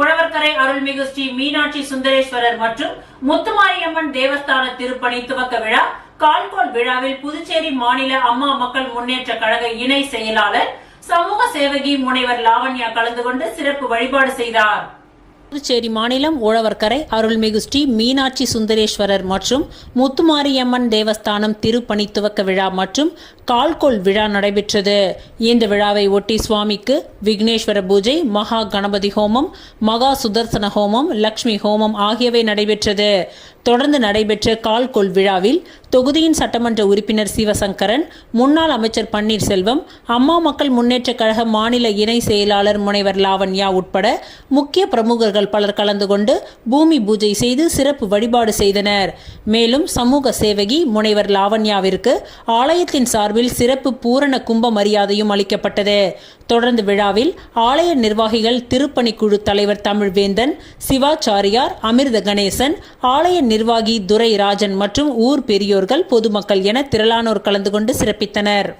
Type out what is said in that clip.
உழவர்கரை அருள்மிகு ஸ்ரீ மீனாட்சி சுந்தரேஸ்வரர் மற்றும் முத்துமாரியம்மன் தேவஸ்தான திருப்பணி துவக்க விழா கால்கோல் விழாவில் புதுச்சேரி மாநில அம்மா மக்கள் முன்னேற்ற கழக இணை செயலாளர் சமூக சேவகி முனைவர் லாவண்யா கலந்து கொண்டு சிறப்பு வழிபாடு செய்தார். புதுச்சேரி மாநிலம் உழவர்கரை அருள்மிகு ஸ்ரீ மீனாட்சி சுந்தரேஸ்வரர் மற்றும் முத்துமாரியம்மன் தேவஸ்தானம் திருப்பணி துவக்க விழா மற்றும் கால்கோள் விழா நடைபெற்றது. இந்த விழாவை ஒட்டி சுவாமிக்கு விக்னேஸ்வர பூஜை மகா கணபதி ஹோமம் மகா சுதர்சன ஹோமம் லக்ஷ்மி ஹோமம் ஆகியவை நடைபெற்றது. தொடர்ந்து நடைபெற்ற கால்கோள் விழாவில் தொகுதியின் சட்டமன்ற உறுப்பினர் சிவசங்கரன் முன்னாள் அமைச்சர் பன்னீர்செல்வம் அம்மா மக்கள் முன்னேற்றக் கழக மாநில இணை செயலாளர் முனைவர் லாவண்யா உட்பட முக்கிய பிரமுகர்கள் பலர் கலந்து கொண்டு பூமி பூஜை செய்து சிறப்பு வழிபாடு செய்தனர். மேலும் சமூக சேவகி முனைவர் லாவண்யாவிற்கு ஆலயத்தின் சார்பில் சிறப்பு பூரண கும்ப மரியாதையும் அளிக்கப்பட்டது. தொடர்ந்து விழாவில் ஆலய நிர்வாகிகள் திருப்பணிக்குழு தலைவர் தமிழ்வேந்தன் சிவாச்சாரியார் அமிர்த கணேசன் ஆலய நிர்வாகி துரை ராஜன் மற்றும் ஊர் பெரியோர்கள் பொதுமக்கள் என திரளானோர் கலந்து கொண்டு சிறப்பித்தனர்.